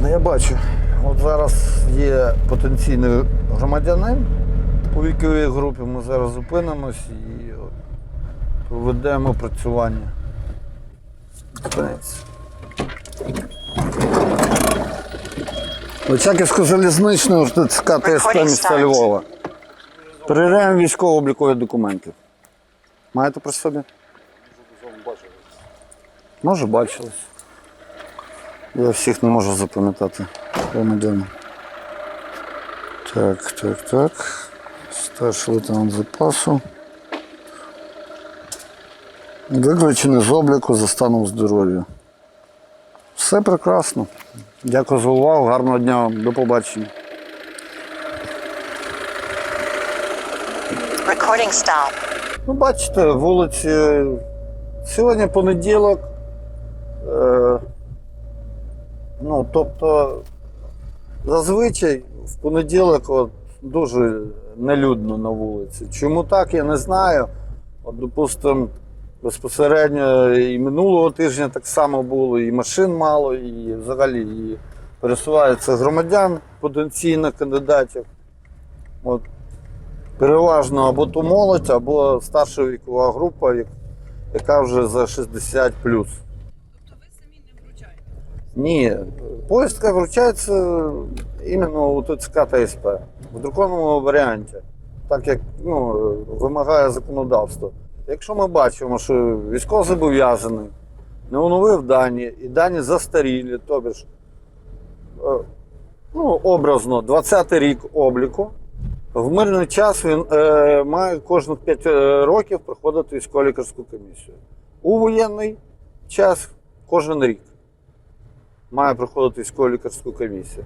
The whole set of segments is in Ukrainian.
Ну, я бачу. От зараз є потенційний громадянин у віковій групі. Ми зараз зупинимось і проведемо опрацювання. Зупиниться. Очаківсько залізничного ТСП міста Львова. Перевіряємо військово-облікові документи. Маєте при собі? Може, бачились. Я всіх не можу запам'ятати громадян. Так, так, так. Старший лейтенант запасу. Виключений з обліку за станом здоров'я. Все прекрасно. Дякую за увагу. Гарного дня. До побачення. Recording stop. Ну, бачите, вулиці. Сьогодні понеділок. Е, ну, тобто, зазвичай в понеділок от, дуже нелюдно на вулиці. Чому так, я не знаю. От, допустимо, безпосередньо і минулого тижня так само було, і машин мало, і взагалі і пересуваються громадян потенційних кандидатів. От, переважно або то молодь, або старша вікова група, яка вже за 60 Тобто ви самі не вручаєте? Ні, повістка вручається іменно у ТЦК та СП в друкованому варіанті, так як ну, вимагає законодавство. Якщо ми бачимо, що військовозобов'язаний не оновив дані, і дані застарілі, тобі ж е, ну, образно 20-й рік обліку, в мирний час він е, має кожних 5 років проходити військово-лікарську комісію. У воєнний час кожен рік має проходити військово-лікарську комісію.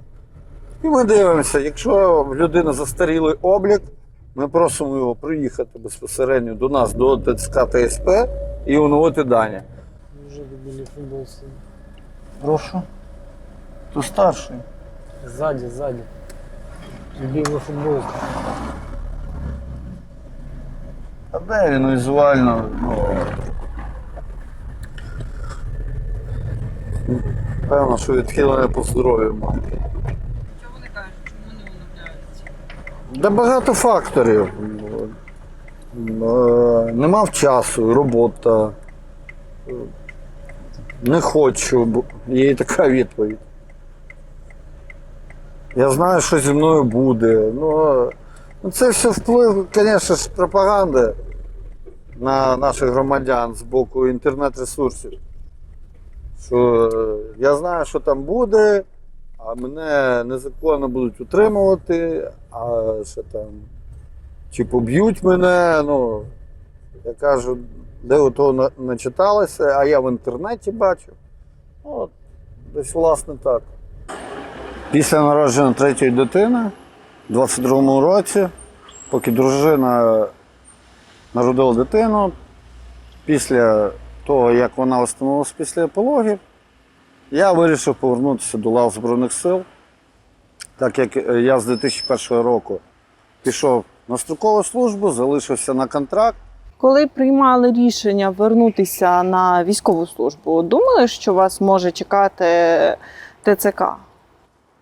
І ми дивимося, якщо в людини застарілий облік, ми просимо його приїхати безпосередньо до нас, до ТЦК та СП і оновити дані. Дуже любили футбол сильно. Прошу. То старший. Сзади, сзади. Любили футбол. А де він візуально? Певно, що відхилення по здоров'ю мав. Що вони кажуть, чому не оновляються? Да багато факторів. Е, Не мав часу, робота. Не хочу, бо є така відповідь. Я знаю, що зі мною буде. Ну, ну, це все вплив, звісно ж, пропаганди на наших громадян з боку інтернет-ресурсів. Що е, я знаю, що там буде, а мене незаконно будуть утримувати, а що там, чи поб'ють мене. Ну, я кажу, де ото на- начиталося, а я в інтернеті бачу. От, десь власне так. Після народження третьої дитини, в 22-му році, поки дружина народила дитину, після того, як вона встановилася після пологів, я вирішив повернутися до лав Збройних сил, так як е, я з 2001 року пішов на строкову службу, залишився на контракт. Коли приймали рішення вернутися на військову службу, думали, що вас може чекати ТЦК?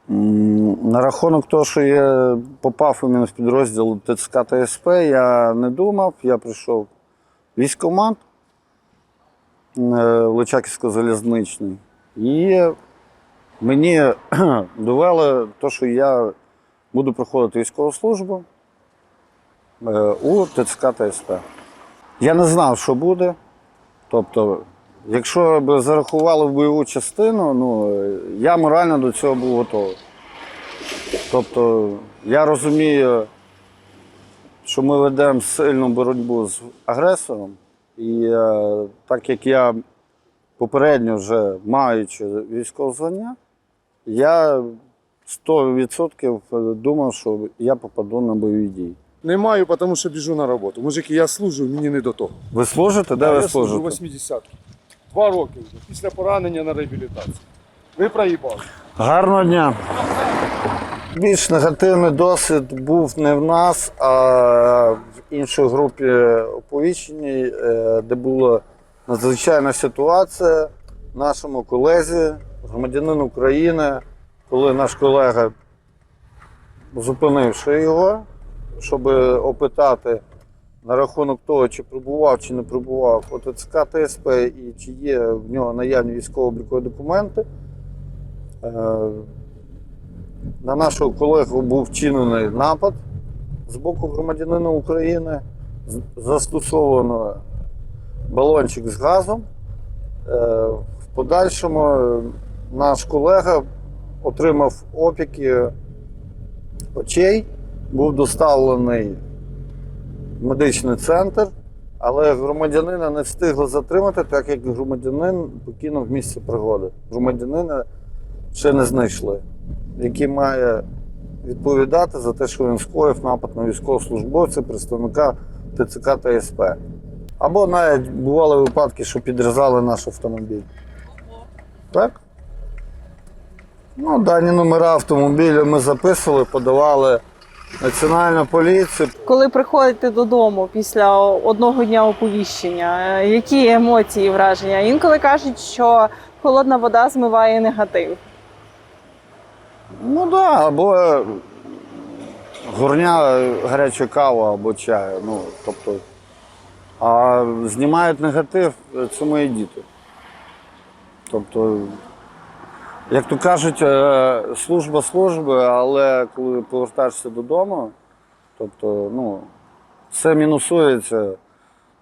На рахунок того, що я попав іменно в підрозділ ТЦК та СП, я не думав. Я прийшов в військкомат е, Личаківсько-залізничний. І мені довели те, що я буду проходити військову службу е, у ТЦК та СП. Я не знав, що буде. Тобто, якщо б зарахували в бойову частину, ну, е, я морально до цього був готовий. Тобто, я розумію, що ми ведемо сильну боротьбу з агресором, і е, так як я попередньо вже маючи військове звання, я 100% думав, що я попаду на бойові дії. Не маю, тому що біжу на роботу. Мужики, я служу, мені не до того. Ви служите? Де я ви служу служите? 80 Два роки вже, після поранення на реабілітації. Ви проїбали. Гарного дня. Більш негативний досвід був не в нас, а іншій групі оповіщеній, е, де була надзвичайна ситуація нашому колезі, громадянину України, коли наш колега, зупинивши його, щоб опитати на рахунок того, чи прибував чи не прибував ОТЦК ТСП і чи є в нього наявні військово-облікові документи, е, на нашого колегу був вчинений напад з боку громадянина України, застосовано балончик з газом. Е, В подальшому е, наш колега отримав опіки очей, був доставлений в медичний центр, але громадянина не встигли затримати, так як громадянин покинув місце пригоди. Громадянина ще не знайшли, який має відповідати за те, що він скоїв напад на військовослужбовця, представника ТЦК та СП. Або навіть бували випадки, що підрізали наш автомобіль. Так? Ну, дані номера автомобіля ми записували, подавали Національну поліцію. Коли приходите додому після одного дня оповіщення, е, які емоції і враження? Інколи кажуть, що холодна вода змиває негатив. Ну так, да, або горня гаряча кава або чаю. Ну, тобто, а знімають негатив, це мої діти. Тобто, як то кажуть, е, служба служби, але коли повертаєшся додому, тобто, ну, все мінусується,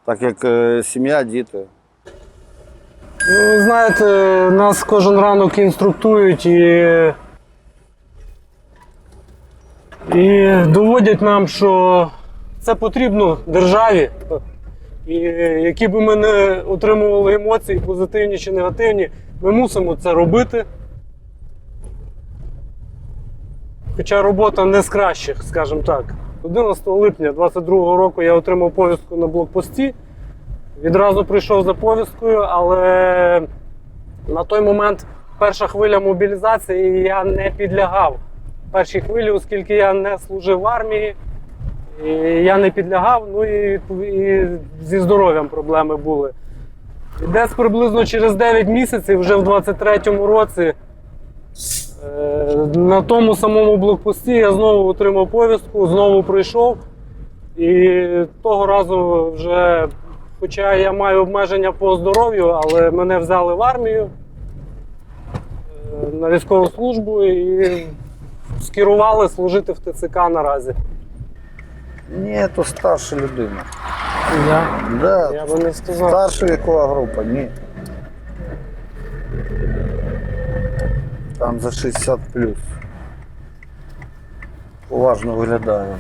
так як е, сім'я, діти. Ну, знаєте, нас кожен ранок інструктують і, і доводять нам, що це потрібно державі. І які би ми не отримували емоції, позитивні чи негативні, ми мусимо це робити. Хоча робота не з кращих, скажімо так. 11 липня 2022 року я отримав повістку на блокпості. Відразу прийшов за повісткою, але на той момент перша хвиля мобілізації я не підлягав першій хвилі, оскільки я не служив в армії, і я не підлягав, ну і, і зі здоров'ям проблеми були. І десь приблизно через 9 місяців, вже в 23-му році, е, на тому самому блокпості я знову отримав повістку, знову прийшов. І того разу вже, хоча я маю обмеження по здоров'ю, але мене взяли в армію е, на військову службу і скерували служити в ТЦК наразі. Ні, то старша людина. Я, Да, я би не сказав. Старша вікова група, ні. Там за 60 плюс. Уважно виглядає.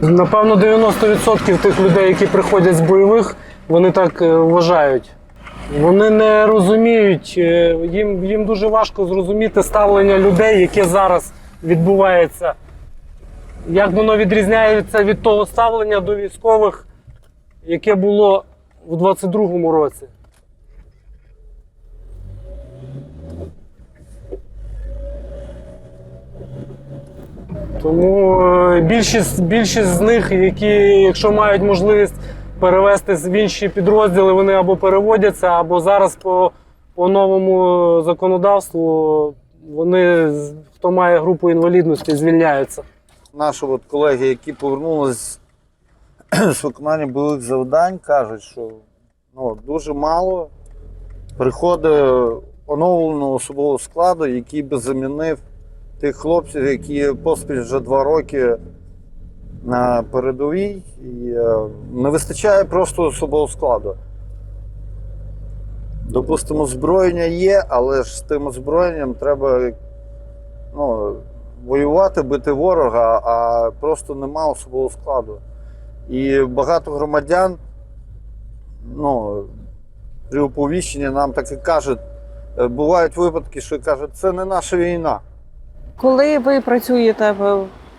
Напевно, 90% тих людей, які приходять з бойових, вони так е, вважають. Вони не розуміють, е, їм, їм дуже важко зрозуміти ставлення людей, яке зараз відбувається. Як воно відрізняється від того ставлення до військових, яке було у 22-му році. Тому е, більшість, більшість з них, які, якщо мають можливість перевестись в інші підрозділи, вони або переводяться, або зараз по, по новому законодавству вони, хто має групу інвалідності, звільняються. Наші от колеги, які повернулись з виконання бойових завдань, кажуть, що ну, дуже мало приходить оновленого особового складу, який би замінив тих хлопців, які поспіль вже два роки на передовій. І е, не вистачає просто особового складу. Допустимо, зброєння є, але ж з тим озброєнням треба ну, воювати, бити ворога, а просто нема особового складу. І багато громадян, ну, при оповіщенні нам так і кажуть, е, бувають випадки, що кажуть, це не наша війна. Коли ви працюєте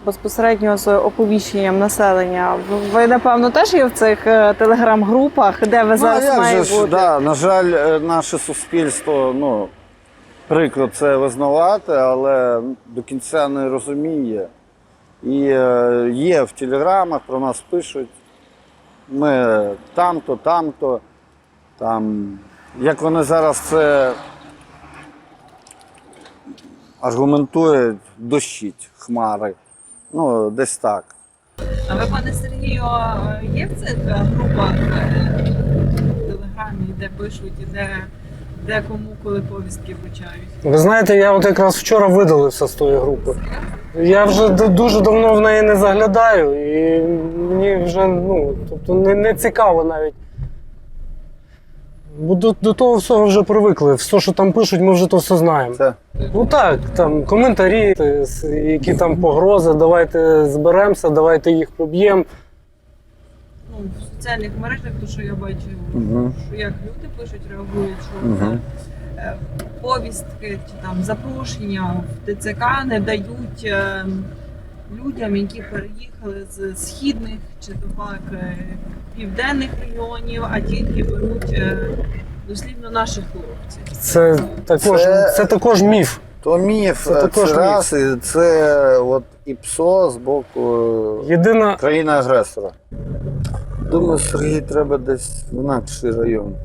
безпосередньо з оповіщенням населення, ви- напевно теж є в цих е, телеграм-групах, де ви зараз ну, а як має бути? да, на жаль, е, наше суспільство, ну, прикро це визнавати, але до кінця не розуміє. І е, є в телеграмах, про нас пишуть. Ми там-то, там-то. Там. Як вони зараз це аргументують дощить хмари. Ну, десь так. А ви, пане Сергію, є в цих групах е, в Телеграмі, де пишуть, і де, де кому коли повістки вручають? Ви знаєте, я от якраз вчора видалився з тої групи. Я вже д- дуже давно в неї не заглядаю, і мені вже ну, тобто не, не цікаво навіть. Бо до, до того всього вже привикли. Все, що там пишуть, ми вже то все знаємо. Це Ну так, там коментарі, які там погрози, давайте зберемося, давайте їх поб'ємо. Ну, в соціальних мережах, то що я бачу, Мгм. що як люди пишуть, реагують, що Мгм. е, повістки чи там запрошення в ТЦК не дають е, людям, які переїхали з східних чи то пак е, південних регіонів, а тільки беруть е, дослівно наших хлопців. Це також, Це- це... також міф. То міф, Це це, також міф. раз, і це от і ПСО з боку е, Єдина, країни-агресора. Думаю, Сергій треба десь в інакший район.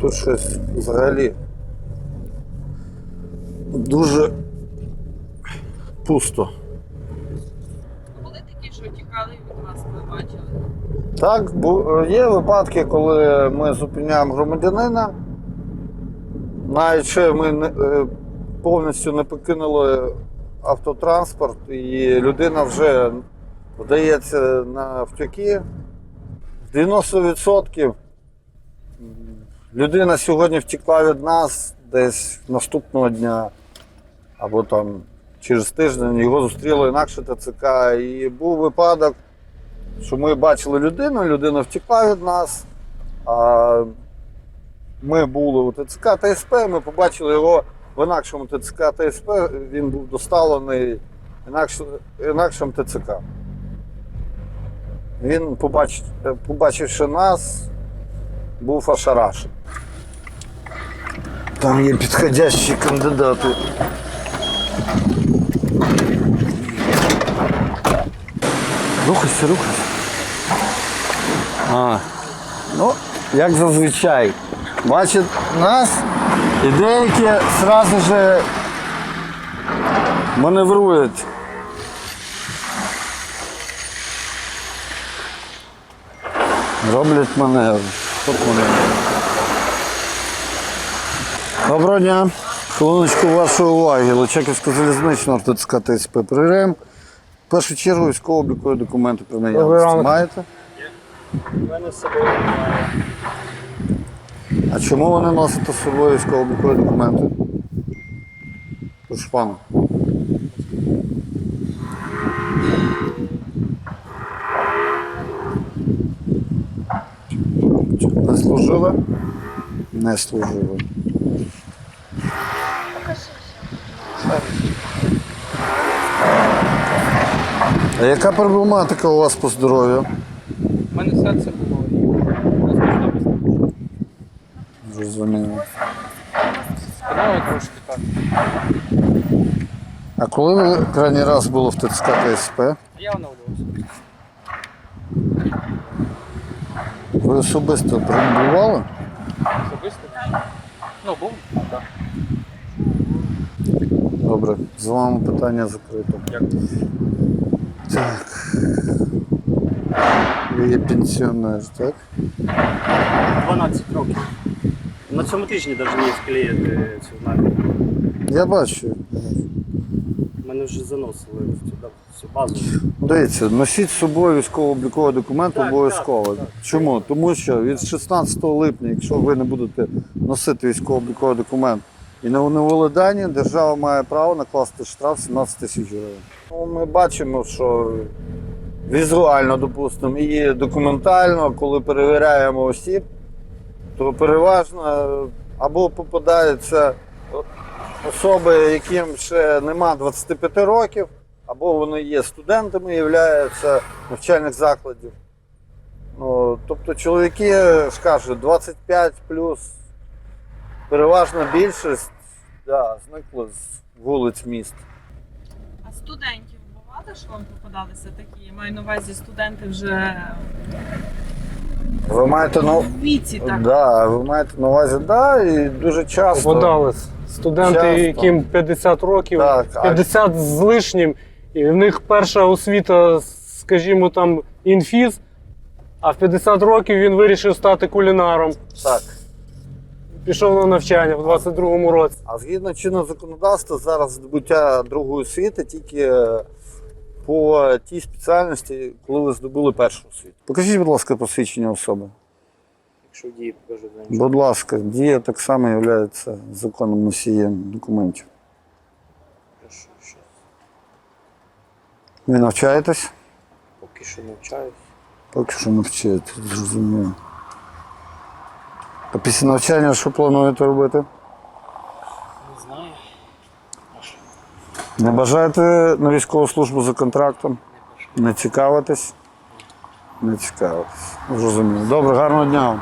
Тут щось взагалі дуже пусто. Були такі, що тікали від вас, ви бачили. Так, бу- є випадки, коли ми зупиняємо громадянина, навіть ще ми не, е, повністю не покинули автотранспорт, і людина вже вдається на втюки. 90% людина сьогодні втекла від нас десь наступного дня або там через тиждень його зустріло інакше ТЦК. І був випадок, що ми бачили людину, людина втекла від нас. А ми були у ТЦК та СП, ми побачили його в інакшому ТЦК та СП, він був доставлений інакш, інакшим ТЦК. Він, побач, побачивши нас, був ошарашений. Там є підходящі кандидати. Рухайся, рухайся. А, ну, як зазвичай. Бачить нас і деякі одразу же маневрують. Роблять маневр. От маневр. Доброго дня. Хвилиночку вашої уваги. Личаківська залізнична ортоцька ТСП Прирем. В першу чергу військово-облікові документи про ранок. маєте? У мене з собою немає. А чому ви не носите з собою військово-облікові документи? Прошу пана. Не служили? Не служили. А яка проблематика у вас по здоров'ю? У мене серце було і. Зрозуміло. Спиною трошки так. А коли ви крайній раз були в ТЦК та СП? Я оновлювався. Ви особисто перебували? Особисто. Ну, був, так. Добре, з вами питання закрито. Дякую. Так. Ви є пенсіонер, так? 12 років. На цьому тижні навіть не склеїти цю намір. Я бачу. Мене вже заносили в цю, в цю базу. Дивіться, носіть з собою військово-обліковий документ Так, обов'язково. так, так. Чому? Тому що від 16 липня, якщо ви не будете носити військово-обліковий документ і не навели дані, держава має право накласти штраф 17 тисяч гривень. Ми бачимо, що візуально, допустимо, і документально, коли перевіряємо осіб, то переважно або попадаються особи, яким ще нема 25 років, або вони є студентами, являються навчальних закладів. Ну, тобто чоловіки ж кажуть, 25 плюс переважна більшість да, зникли з вулиць міст. А студентів бувало, що вам попадалися такі? Я маю на увазі студенти вже Ви маєте на В віці так. да, ви маєте на увазі, да, і дуже часто. Попадались. Студенти, Часто. яким 50 років, Так, а- 50 з лишнім, і в них перша освіта, скажімо, там інфіз, а в 50 років він вирішив стати кулінаром. Так. Пішов на навчання в 22-му році. А згідно чинного законодавства, зараз здобуття другої освіти тільки е, по тій спеціальності, коли ви здобули першу освіту. Покажіть, будь ласка, посвідчення особи. Якщо дії покажу за Будь ласка, дія так само є законним носієм документів. Прошу, що Ви навчаєтесь? поки що навчаюсь. Поки що навчаєтесь, зрозуміло. А після навчання що плануєте робити? Не знаю. А що? Не бажаєте на військову службу за контрактом? Не цікавитесь? Не цікавитесь. Зрозуміло. Добре, гарного дня вам.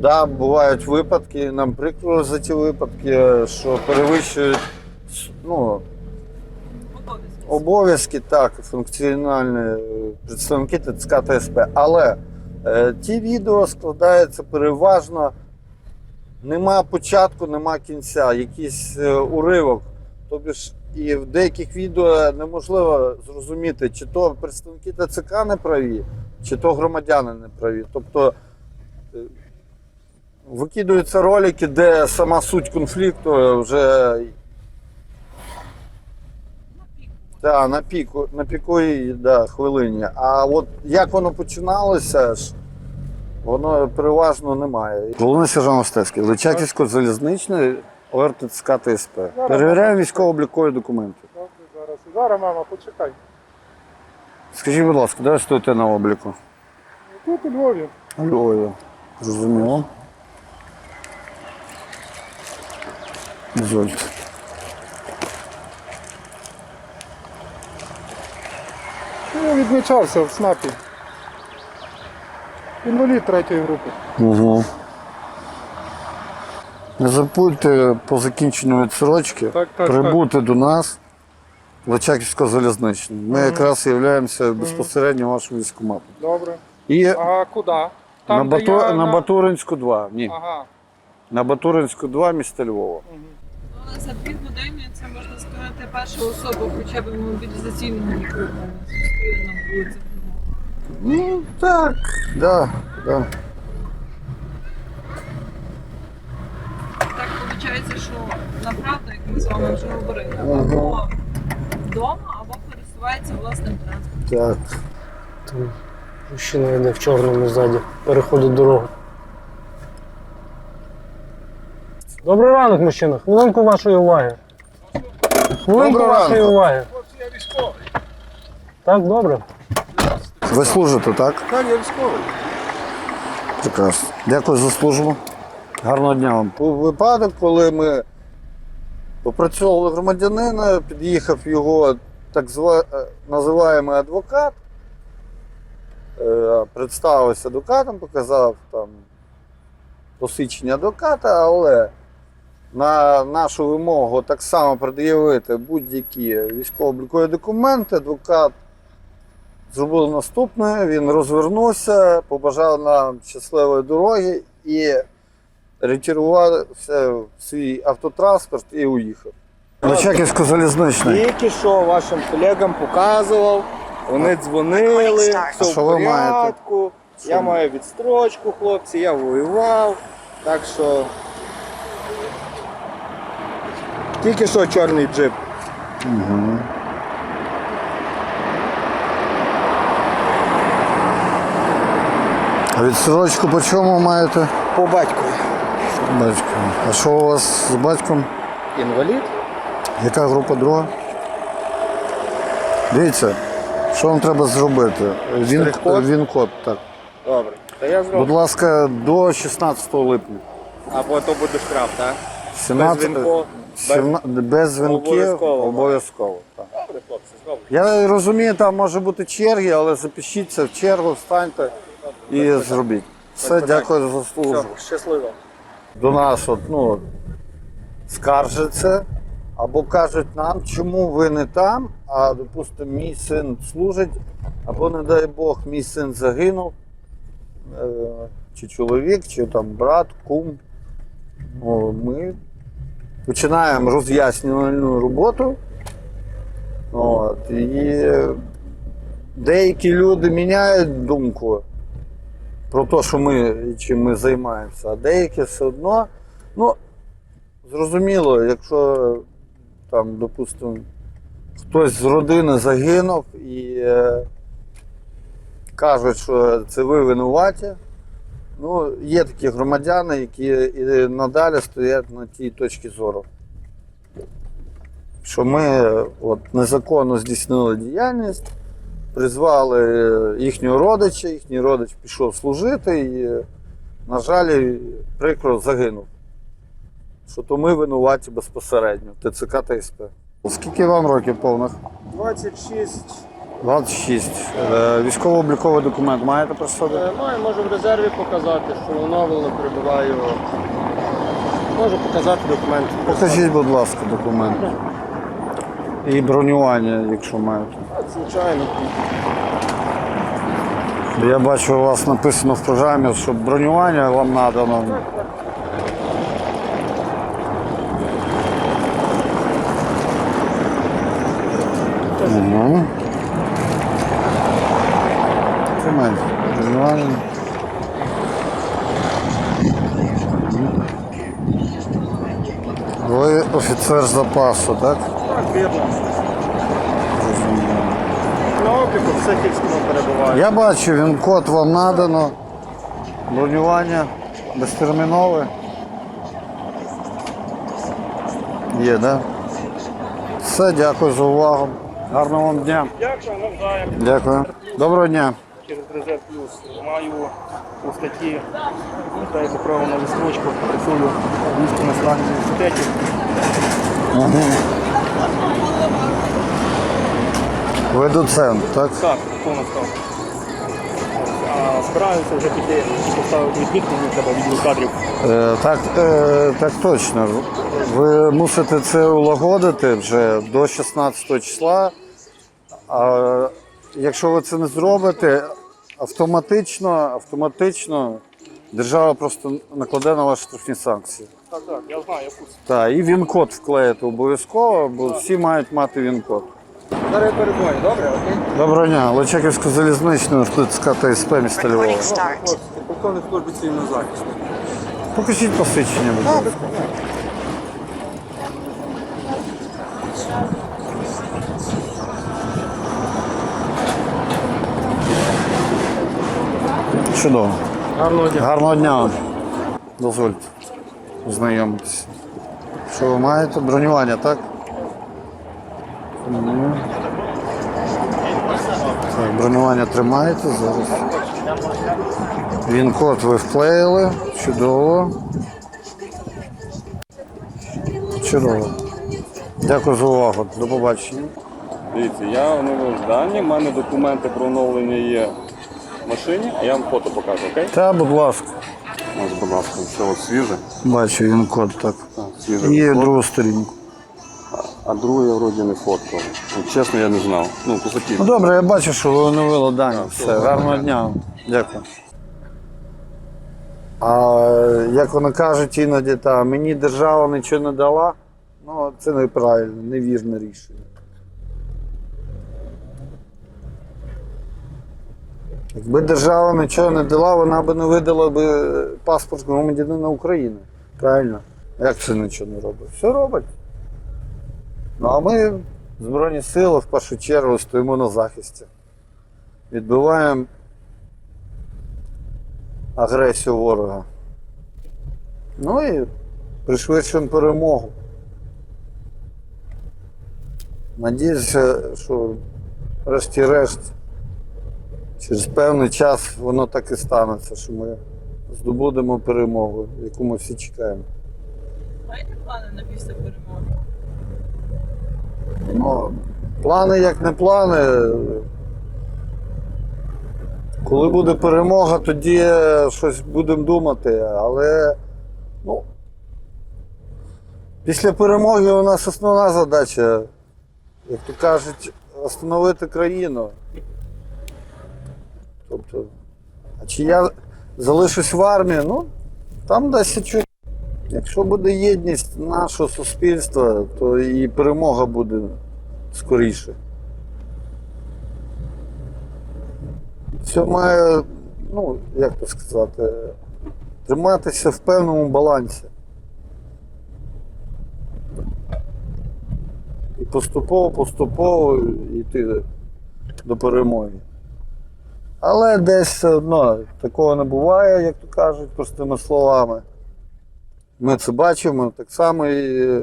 Да, бувають випадки, нам прикро за ті випадки, що перевищують ну, обов'язки, так, функціональні представники ТЦК та СП. Але е, ті відео складаються переважно. Нема початку, нема кінця, якийсь е, уривок. Тобі ж і в деяких відео неможливо зрозуміти, чи то представники ТЦК не праві, чи то громадяни не праві. Тобто е, викидаються ролики, де сама суть конфлікту вже Да, на піку, на піковій да, хвилині. А от як воно починалося, ж, воно переважно немає. Головний сержант Остецький, Личаківсько залізничний ОРТЦК ТСП. Перевіряємо військово-облікові документи. Зараз. Зараз, мама, почекай. Скажіть, будь ласка, де ви стоїте на обліку? Тут у Львові. У Львові. Зрозуміло. Дозвольте. Я відмічався в СНАПі. Інвалід третьої групи. Угу. Не забудьте по закінченню відсрочки Так, так, прибути до нас в Личаківсько залізничне. Ми якраз являємося безпосередньо вашим військкоматом. Добре. І А куди? на, Бату... я на Батуринську 2. Ні. Ага. На Батуринську 2 міста Львова. Мгм. Ну, За дві години це можна сказати перша особа хоча б мобілізаційного віку зустріли на вулицях. Ну, так. Да, да. Так виходить, що направду, як ми з вами вже говорили, або вдома, або пересувається власним транспортом. Так. Там мужчина йде в чорному ззаді, переходить дорогу. Добрий ранок, мужчина. Хвилинку вашої уваги. Хвилинку Доброго вашої ранку. уваги. Хлопці, я військовий. Так, добре. Ви служите, так? Так, я військовий. Прекрасно. Дякую за службу. Гарного дня вам. Був випадок, коли ми попрацьовували громадянина, під'їхав його так зва... е, називаємий адвокат. Е, Представився адвокатом, показав там посвідчення адвоката, але на нашу вимогу так само пред'явити будь-які військово-облікові документи, адвокат зробив наступне, він розвернувся, побажав нам щасливої дороги і ретирувався в свій автотранспорт і уїхав. Личаківсько залізничний. Тільки що вашим колегам показував, вони дзвонили, все в що ви порядку. Я маю відстрочку, хлопці, я воював. Так що. Тільки що чорний джип. Угу. А відсрочку по чому маєте? По батькові. Батько. А що у вас з батьком? Інвалід? Яка група друга? Дивіться, що вам треба зробити? Він, Штрих-код? він код, так. Добре. Та я Будь зроблю. ласка, до 16 липня. Або то буде штраф, так? 17, дзвінку? сімна- без дзвінків Обов'язково. обов'язково. так. Добре, хлопці, зроблю. Я розумію, там може бути черги, але запишіться в чергу, встаньте і зробіть. Все, дякую за службу. Все, щасливо. До нас от, ну, скаржиться або кажуть нам, чому ви не там, а допустимо, мій син служить, або, не дай Бог, мій син загинув, е, чи чоловік, чи там брат, кум. О, ми починаємо роз'яснювальну роботу. От, і деякі люди міняють думку про те, що ми чим ми займаємося, а деякі все одно. Ну, зрозуміло, якщо там, допустимо, хтось з родини загинув і е, кажуть, що це ви винуваті. Ну, є такі громадяни, які і надалі стоять на тій точці зору. Що ми от, незаконно здійснили діяльність, призвали їхнього родича, їхній родич пішов служити і, е, на жаль, прикро загинув. Що то ми винуваті безпосередньо, ТЦК та СП. Скільки вам років повних? 26. 26. Е, Військово-обліковий документ маєте при собі? Е, Маю, можу в резерві показати, що оновлено перебуваю. Можу показати документ. Покажіть, будь ласка, документ. І бронювання, якщо маєте. Звичайно. Я бачу, у вас написано в програмі, що бронювання вам надано. Угу. Тримайте. Бронювання. Ви офіцер запасу, так? Вірно. На обліку в Сихівському перебуваю. Я бачу, він код вам надано. Бронювання безтермінове. Є, так? Да? Все, дякую за увагу. Гарного вам дня. Дякую, навзаєм. Дякую. Доброго дня. Через резерв плюс маю у статті дайте право на відстрочку, працюю в місті національному університеті. Ви доцент, так? Так, повна ставка. А збираюся вже піти поставити відмітку, мені треба відділ кадрів. Е, так, е, так точно. Ви мусите це улагодити вже до 16 числа. А якщо ви це не зробите, автоматично, автоматично держава просто накладе на ваші штрафні санкції. Так, так, я знаю, я. Так, і він-код вклеїти обов'язково, бо всі мають мати він-код. Зараз я перебуваю, добре? Окей? Доброго дня, Личаківську залізничну, ТЦК та СП міста Львова. Полковник служби цивільного захисту. Покажіть посвідчення, будь ласка. Чудово. Гарного дня. Гарного дня. Дозвольте ознайомитися. Що ви маєте? Бронювання, так? Так, бронювання тримаєте зараз. Він код ви вклеїли. Чудово. Чудово. Дякую за увагу. До побачення. Дивіться, я оновив дані, в мене документи про оновлення є в машині, а я вам фото покажу, окей? Та, будь ласка. Ласка, все от свіже. Бачу, він код так. Так, свіже. І фото. другу сторінку. А другу я вроді не фоткав. От, чесно, я не знав. Ну, кусаків. Ну добре, я бачу, що ви оновили дані. Так, все, гарного дня. Дякую. А як вони кажуть іноді, та, мені держава нічого не дала, ну це неправильно, невірне рішення. Якби держава нічого не дала, вона б не видала би паспорт громадянина України. Правильно? Як це нічого не робить? Все робить. Ну а ми, Збройні Сили, в першу чергу стоїмо на захисті. Відбиваємо агресію ворога. Ну і пришвидшуємо перемогу. Надіюся, що врешті-решт, через певний час воно так і станеться, що ми здобудемо перемогу, яку ми всі чекаємо. Маєте плани на після перемоги? Ну, плани як не плани. Коли буде перемога, тоді щось будемо думати, але ну, Після перемоги у нас основна задача, як то кажуть, остановити країну. Тобто, а чи я залишусь в армії, ну, там десь чуть. Якщо буде єдність нашого суспільства, то і перемога буде скоріше. Все має, ну, як то сказати, триматися в певному балансі. І поступово-поступово йти до перемоги. Але десь все одно такого не буває, як то кажуть, простими словами. Ми це бачимо, так само і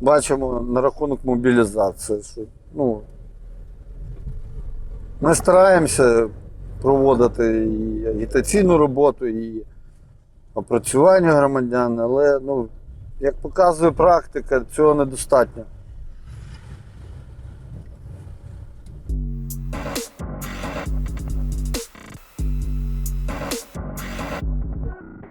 бачимо на рахунок мобілізації. Що, ну, ми стараємося проводити і агітаційну роботу, і опрацювання громадян, але ну, як показує практика, цього недостатньо.